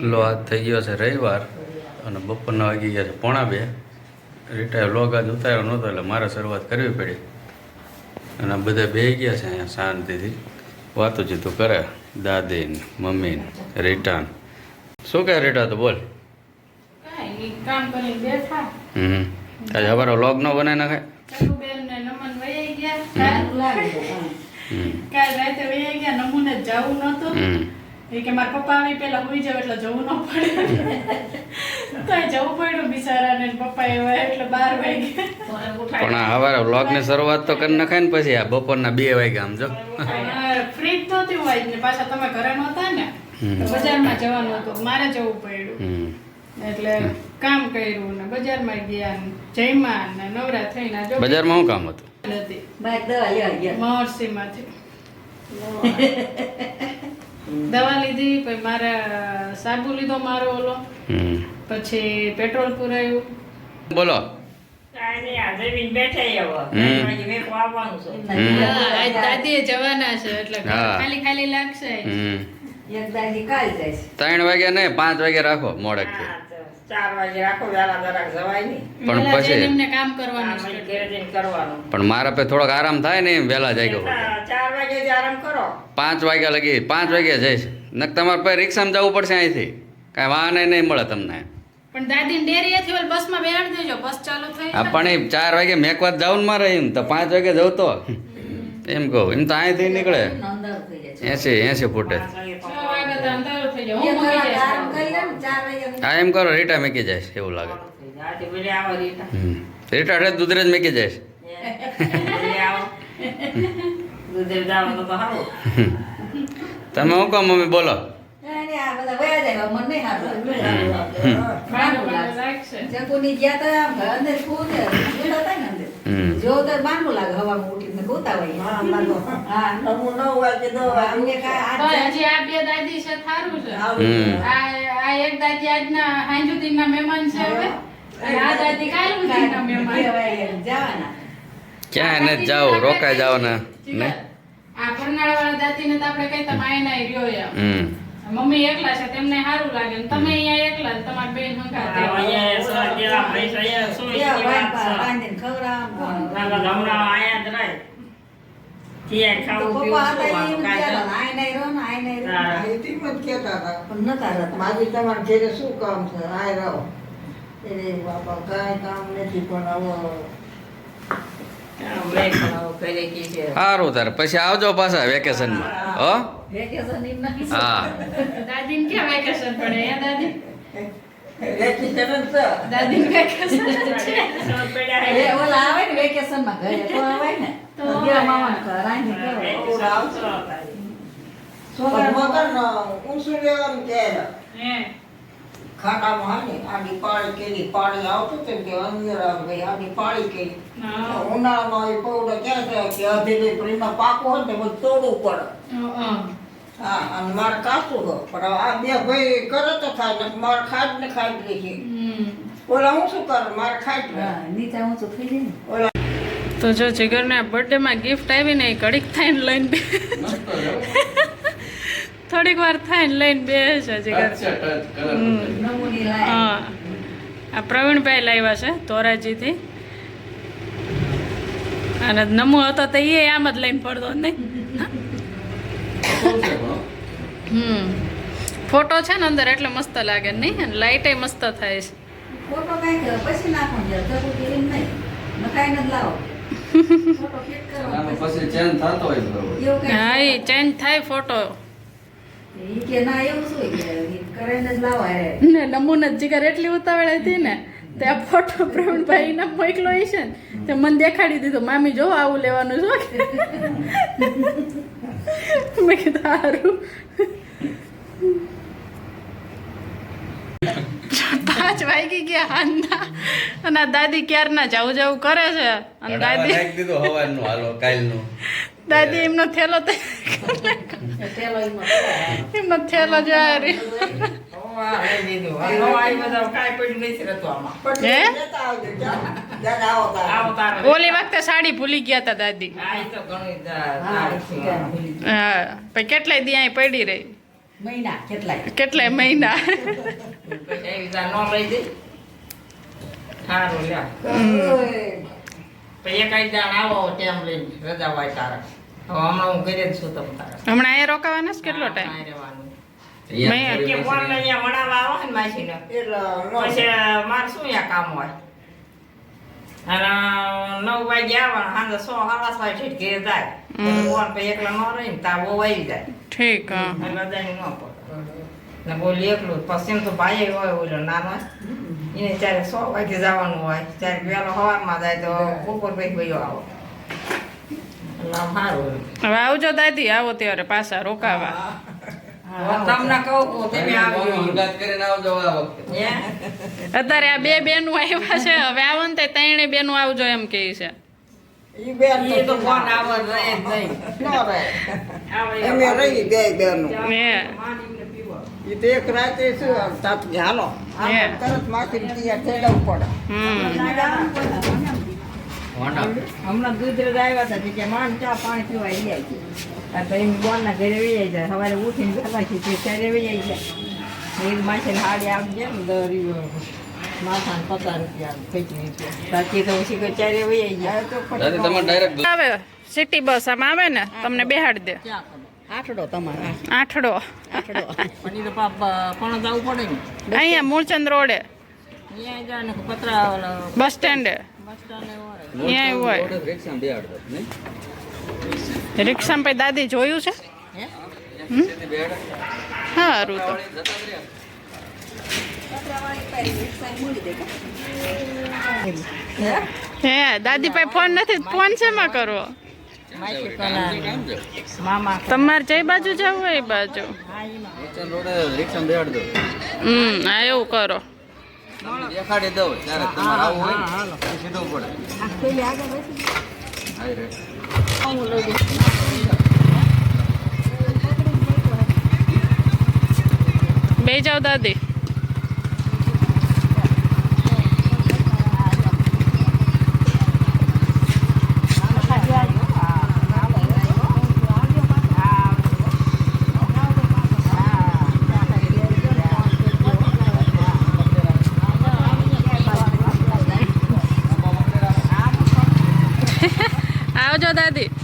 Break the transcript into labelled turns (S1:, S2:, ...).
S1: લો આજ થઈ ગયો છે રવિવાર અને બપોરના વાગી ગયા છે. પોણા બે. રિટાયર લોગ આજ ઉતાર્યો નહોતો એટલે મારે શરૂઆત કરવી પડી. અને બધા બે ગયા છે અહીંયા શાંતિથી. વાતો જીતું કરે. દાદી ને મમ્મી ને રીટાન. શું કહે રીટા તો? બોલ. હમ. આજે અમારો લોગ ન બનાવી
S2: નાખે કાલ રાતે ગયા નમૂને જવું નહોતું. એ કે મારા પપ્પા આવી પેલા હોઈ જાવ એટલે જવું ન પડે. તો જવું પડ્યું બિચારાને ને પપ્પા એવા એટલે બાર વાગે.
S1: પણ આ હવારે વ્લોગની શરૂઆત તો કરી નખાય ને પછી આ બપોરના બે વાગે આમ જો.
S2: ફ્રી જ નહોતી હોય ને પાછા તમે ઘરે નહોતા ને. તો બજારમાં જવાનું હતું. મારે જવું પડ્યું. એટલે કામ કર્યું ને બજારમાં ગયા ને જયમાં ને નવરા થઈને જો
S1: બજારમાં શું કામ હતું?
S3: નથી દવા લેવા ગયા.
S2: મહર્ષિમાંથી દવા લીધી પછી મારે સાબુ લીધો મારો ઓલો. પછી પેટ્રોલ પુરાયું.
S1: બોલો. ત્રણ વાગ્યા નહીં પાંચ વાગ્યા રાખો મોડેકથી.
S4: હા, તો ચાર વાગે રાખો વહેલા જરાક જવાય નહીં.
S1: પણ પછી-
S2: એમને કામ કરવાનું
S4: આમ જઈને કરવાનું.
S1: પણ મારા પે થોડોક આરામ થાય ને એમ વહેલા જાગ્યો ગયો
S4: ચાર- ચાર વાગે જ આરામ કરો.
S1: પાંચ વાગ્યા લગી પાંચ વાગ્યા જઈશ. નક તમારે પાસે રિક્ષામાં જવું પડશે અહીંથી. કાંઈ વાહન નહીં મળે તમને.
S2: પણ દાદી ડેરી હતી ઓલ બસમાં બેહાડી દેજો બસ ચાલુ થઈ
S1: હા પણ એ ચાર વાગે મેકવાત જવું ને મારે એમ તો પાંચ વાગે જવું તો. એમ કહું એમ તો અહીંથી નીકળે.
S3: જાય.
S1: એસી એસી ફૂટે.
S2: અંધારું થઈ જાય હું મૂકી
S1: હા એમ કરો રીટા મેકી જાય એવું લાગે.
S4: રીટા.
S1: એટલે જ મેકી જાય. તમે હું કહો મમ્મી બોલો.
S3: જો તો બાંધવું લાગે હવામાં ઉઠીને. ગોતા હોય.
S4: હા. નવું નવ વાગે દસ
S3: અમને કાંઈ.
S2: હજી આ બે દાદી છે થારું છે આ આ એક દાદી આજના હાંજુદીનના મહેમાન છે હવે આ દાદી કાલુદીનના
S3: ના
S2: મહેમાન
S3: જવાના.
S1: ક્યાં ને જાઓ રોકાઈ જાઓ ને
S2: આ
S1: પરનાળા
S2: વાળા દાદી ને તો આપણે કહીતા માયના રહ્યો એમ
S1: હમ
S2: મમ્મી એકલા છે તેમને સારું લાગે ને તમે અહીંયા એકલા ને તમારી બેન હંગાથે.
S4: આ અહીંયા સો જેવા ભાઈ અહીંયા. ના, ના, હમણાં આયા જ રહે. ત્યાં ખાવું પીવું શું
S3: ઈ એમ કહેતા, "આય નહીં રહો ને, આય નહીં રહો."
S5: એથી જ કહેતા હતા.
S3: પણ નતા રહેતા.
S5: માજી તમારે ઘેરે શું કામ છે? આય રહો. એટલે બાપા કાંઈ કામ નથી પણ હવે
S4: કામ નહીં પણ હવે ઘરે કી છે.
S1: સારું તારે. પછી આવજો પાછા વેકેશનમાં. હો
S3: વેકેશન.
S1: હા.
S2: દાદીને ક્યાં વેકેશન પડે? દાદી?
S5: ચરણ છે.
S2: દાદીને વેકેશન છે
S3: એ. ઓલા આવે ને વેકેશનમાં ઘરે તો આવે ને.
S2: તો
S3: તો ગયા મામાને ઘર આવીને
S4: હા,
S3: કરો.
S4: વેકેશન આવશે તારી.
S3: છોકરા
S5: મગર ને ઊંચું લેવાનું કે
S2: હે.
S5: ખાટામાં હા ને આડી પાળી કેરી પાળી આવતું હતું કે અંદર આવે ભાઈ આ પાળી કેરી.
S2: હા.
S5: ઉનાળામાં એ પૌડો ક્યાં કે અધીલી પ્રીમાં પાકો હોય ને તો બધું તોડવું પડે.
S2: હા
S5: હા અને મારે કાચું હો પણ આ બે ભાઈ કરે તો થાય ને મારે ખાટ ને ખાટ રહી ઓલા હું શું કરું? મારે ખાટ
S3: હા, નીચે ઊંચું થઈ જાય ને.
S2: તો જો જીગરના બર્થડેમાં ગિફ્ટ આવી ને એ થાય ને લઈને બે. થોડીક વાર થાય ને લઈને બે છે જીગર.
S3: નમૂની
S2: હા. આ પ્રવીણભાઈ લાવ્યા છે ધોરાજીથી. અને નમો હતો તો એ આમ જ લઈને પડતો નહીં હમ. ફોટો છે ને અંદર એટલે મસ્ત લાગે નહીં? અને લાઇટે મસ્ત થાય છે.
S3: ફોટો કઈ પછી નાખો જરૂર નહીં. નખાઈને જ લાવો. ફોટો પછી.
S1: પછી ચેન્જ થતો હોય બરોબર.
S3: એવું કાંઈ
S2: હા એ ચેન્જ થાય ફોટો.
S3: ઈ કે ના એવું શું કે? ઈ જ લાવો
S2: ને નમૂને જીગર એટલી ઉતાવળ હતી ને. તે આ ફોટો પ્રવીણભાઈ ના મોકલો છે ને તે મને દેખાડી દીધું. મામી જો આવું લેવાનું છો. મેં કીધું સારું પાંચ વાગી ગયા હાંજના અને આ દાદી ક્યારના જાવું જાવું કરે છે? અને દાદી
S1: દીધું હવારનું હાલો કાલનું.
S2: દાદી એમનો થેલો
S3: એમાં
S2: એમનો થેલો જાય ઓલી વખતે સાડી ભૂલી ગયા હતા દાદી.
S4: હા, તો
S2: કેટલાય દી અહીં પડી રહી?
S3: મહિના કેટલાય?
S2: કેટલાય મહિના?
S4: હમણાં
S2: અહીંયા રોકાવાના છે કેટલો ટાઈમ
S4: કે ફોન અહીંયા વડાવા આવો ને માસીને પછી મારે શું અહીંયા કામ હોય? અને નવ વાગે આવવાનું સાંજે સો સાડા છ ઠીક ઘેર જાય. ફોન પછી એકલા ન રહીને તાર બહુ આવી જાય.
S2: ઠીક હા.
S4: એટલે રજાની ન પડે. ને બોલી એકલું. પછી તો ભાઈ હોય ઓલો નાનો. એને ત્યારે સો વાગે જવાનું હોય. ત્યારે વહેલો સવારમાં જાય તો બપોર પછી ભાઈઓ આવો. સારું
S2: હવે આવજો દાદી આવો ત્યારે પાછા રોકાવા. અત્યારે આ બે બેનું આવ્યા છે. હવે આવો ને તે ત્રણે બેનું આવજો એમ કહે છે.
S5: રાતે શું. તરત માથે તૈયાર પડે.
S4: હમણાં દૂધ આવ્યા હતા તે કે માણ ચા પાણી પીવા લઈ આવી આ તો એમ બોલના ઘરે વહી જાય સવારે ઉઠીને પહેલા છે તે ત્યારે વહી જાય. એ માસે હાડી આમ ને દર માથાને પચાસ રૂપિયા ફેંકી રૂપિયા. બાકી તો પછી ત્યારે ચારે વહી જાય તો
S1: ડાયરેક્ટ
S2: આવે સિટી બસ આમ આવે ને તમને બેહાડી દે.
S3: આઠડો તમારે.
S2: આઠડો.
S3: આઠડો.
S4: પણ તો પાપ પણ જવું પડે ને?
S2: અહીંયા મૂળચંદ રોડે.
S4: અહીંયા જાય ને પતરા ઓલા
S2: બસ સ્ટેન્ડે
S4: બસ સ્ટેન્ડ
S2: અહીંયા હોય. રિક્ષામાં પછી દાદી જોયું છે? સારું તો. હે? દાદી પાસે ફોન નથી ફોન શેમાં કરવો તમારે જે બાજુ જવું હોય એ બાજુ. હમ હા એવું કરો.
S1: દેખાડી દઉં ત્યારે તમારે આવું હોય સીધું પડે. હાય રે.
S2: બે જાઓ દાદી. આવજો દાદી